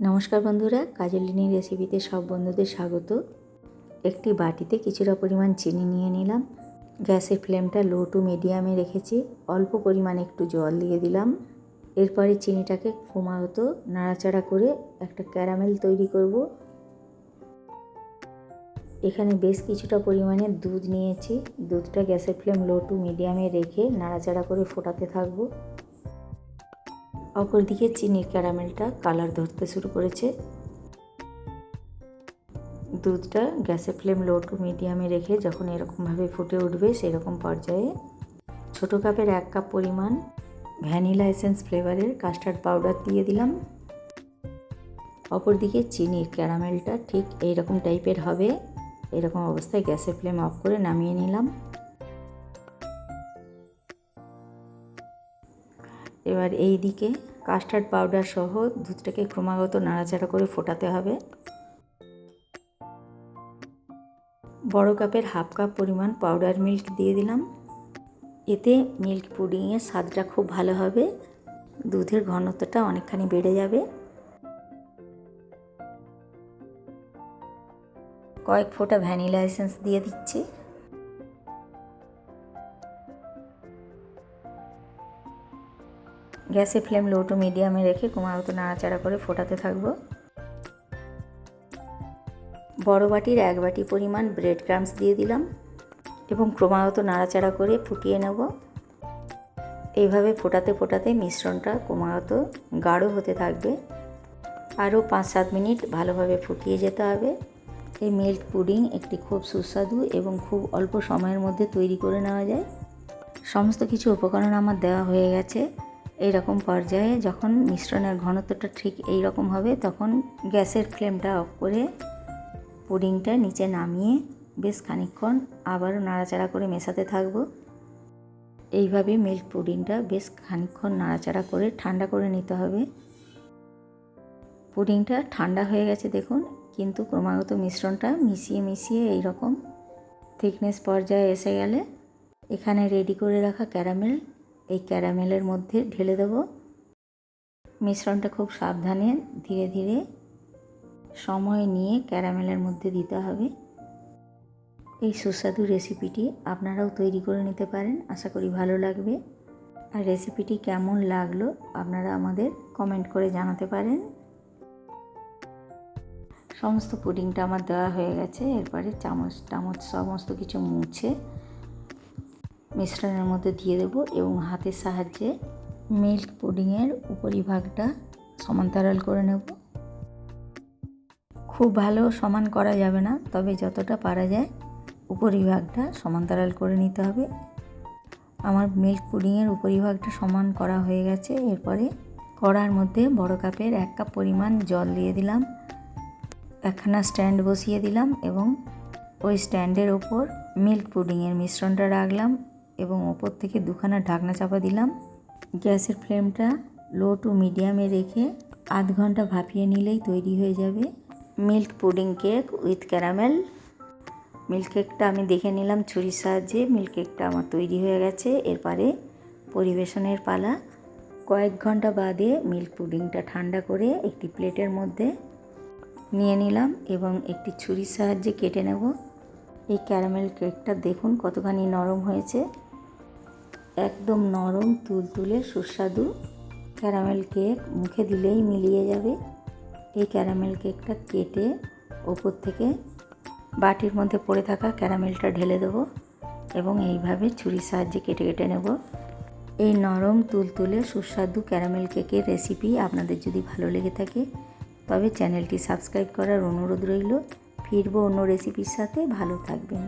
নমস্কার বন্ধুরা কাজলিনী রেসিপিতে সব বন্ধুদের স্বাগত। একটি বাটিতে কিছুটা পরিমাণ চিনি নিয়ে নিলাম। গ্যাসের ফ্লেমটা লো টু মিডিয়ামে রেখেছি। অল্প পরিমাণে একটু জল দিয়ে দিলাম। এরপরে চিনিটাকে ক্রমাগত নাড়াচাড়া করে একটা ক্যারামেল তৈরি করব। এখানে বেশ কিছুটা পরিমাণে দুধ নিয়েছি। দুধটা গ্যাসের ফ্লেম লো টু মিডিয়ামে রেখে নাড়াচাড়া করে ফোটাতে থাকব। অপরদিকে চিনির ক্যারামেলটা কালার ধরতে শুরু করেছে। দুধটা গ্যাসের ফ্লেম লো টু মিডিয়ামে রেখে যখন এরকমভাবে ফুটে উঠবে সেরকম পর্যায়ে ছোটো কাপের এক কাপ পরিমাণ ভ্যানিলা এসেন্স ফ্লেভারের কাস্টার্ড পাউডার দিয়ে দিলাম। অপরদিকে চিনির ক্যারামেলটা ঠিক এইরকম টাইপের হবে। এরকম অবস্থায় গ্যাসের ফ্লেম অফ করে নামিয়ে নিলাম। এবার এই দিকে কাস্টার্ড পাউডার সহ দুধটাকে ক্রমাগত নাড়াচাড়া করে ফোটাতে হবে। বড় কাপের হাফ কাপ পরিমাণ পাউডার মিল্ক দিয়ে দিলাম। এতে মিল্ক পুডিংয়ের স্বাদটা খুব ভালো হবে। দুধের ঘনত্বটা অনেকখানি বেড়ে যাবে। কয়েক ফোঁটা ভ্যানিলা এসেন্স দিয়ে দিচ্ছি। গ্যাসের ফ্লেম লো টু মিডিয়ামে রেখে ক্রমাগত নাড়াচাড়া করে ফোটাতে থাকব। বড় বাটির এক বাটি পরিমাণ ব্রেড ক্রামস দিয়ে দিলাম এবং ক্রমাগত নাড়াচাড়া করে ফুটিয়ে নেব। এইভাবে ফোটাতে ফোটাতে মিশ্রণটা ক্রমাগত গাঢ় হতে থাকবে। আরও পাঁচ সাত মিনিট ভালোভাবে ফুটিয়ে যেতে হবে। এই মিল্ক পুডিং একটি খুব সুস্বাদু এবং খুব অল্প সময়ের মধ্যে তৈরি করে নেওয়া যায়। সমস্ত কিছু উপকরণ আমার দেওয়া হয়ে গেছে। এই রকম পর্যায়ে যখন মিশ্রণের ঘনত্বটা ঠিক এই রকম হবে, তখন গ্যাসের ফ্লেমটা অফ করে পুডিংটা নিচে নামিয়ে বেশ খানিকক্ষণ আবারও নাড়াচাড়া করে মেশাতে থাকব। এইভাবে মিল্ক পুডিংটা বেশ খানিকক্ষণ নাড়াচাড়া করে ঠান্ডা করে নিতে হবে। পুডিংটা ঠান্ডা হয়ে গেছে দেখুন, কিন্তু ক্রমাগত মিশ্রণটা মিশিয়ে মিশিয়ে এই রকম থিকনেস পর্যায়ে এসে গেলে এখানে রেডি করে রাখা ক্যারামেল এই ক্যারামেলের মধ্যে ঢেলে দেব। মিশ্রণটা খুব সাবধানে ধীরে ধীরে সময় নিয়ে ক্যারামেলের মধ্যে দিতে হবে। এই সুস্বাদু রেসিপিটি আপনারাও তৈরি করে নিতে পারেন, আশা করি ভালো লাগবে। আর রেসিপিটি কেমন লাগল আপনারা আমাদের কমেন্ট করে জানাতে পারেন। সমস্ত পুডিংটা আমার দেওয়া হয়ে গেছে, এরপরে চামচ টামচ সমস্ত কিছু মুছে মিশ্রণের মধ্যে দিয়ে দেব এবং হাতের সাহায্যে মিল্ক পুডিংয়ের উপরিভাগটা সমান্তরাল করে নেব। খুব ভালো সমান করা যাবে না, তবে যতটা পারা যায় উপরিভাগটা সমান্তরাল করে নিতে হবে। আমার মিল্ক পুডিংয়ের উপরিভাগটা সমান করা হয়ে গেছে, এরপরে কড়ার মধ্যে বড় কাপের এক কাপ পরিমাণ জল দিয়ে দিলাম, একখানা স্ট্যান্ড বসিয়ে দিলাম এবং ওই স্ট্যান্ডের ওপর মিল্ক পুডিংয়ের মিশ্রণটা রাখলাম। এবং ওপর থেকে দুখানা ঢাকনা চাপা দিলাম। গ্যাসের ফ্লেমটা লো টু মিডিয়ামে রেখে আধ ঘণ্টা ভাপিয়ে নিলেই তৈরি হয়ে যাবে। Milk pudding cake with caramel. Milk কেকটা আমি দেখে নিলাম ছুরির সাহায্যে। মিল্ক কেকটা আমার তৈরি হয়ে গেছে। এরপরে পরিবেশনের পালা। কয়েক ঘণ্টা বাদে মিল্ক পুডিংটা ঠান্ডা করে একটি প্লেটের মধ্যে নিয়ে নিলাম এবং একটি ছুরির সাহায্যে কেটে নেব। এই ক্যারামেল কেকটা দেখুন কতখানি নরম হয়েছে। একদম নরম, তুলতুলে, সুস্বাদু। ক্যারামেল কেক মুখে দিলেই মিলিয়ে যাবে। এই ক্যারামেল কেকটা কেটে ওপর থেকে বাটির মধ্যে পড়ে থাকা ক্যারামেলটা ঢেলে দেবো এবং এইভাবে ছুরির সাহায্যে কেটে কেটে নেব। এই নরম, তুলতুলে, সুস্বাদু ক্যারামেল কেকের রেসিপি আপনাদের যদি ভালো লেগে থাকে, তবে চ্যানেলটি সাবস্ক্রাইব করার অনুরোধ রইল। ফিরবো অন্য রেসিপির সাথে। ভালো থাকবেন।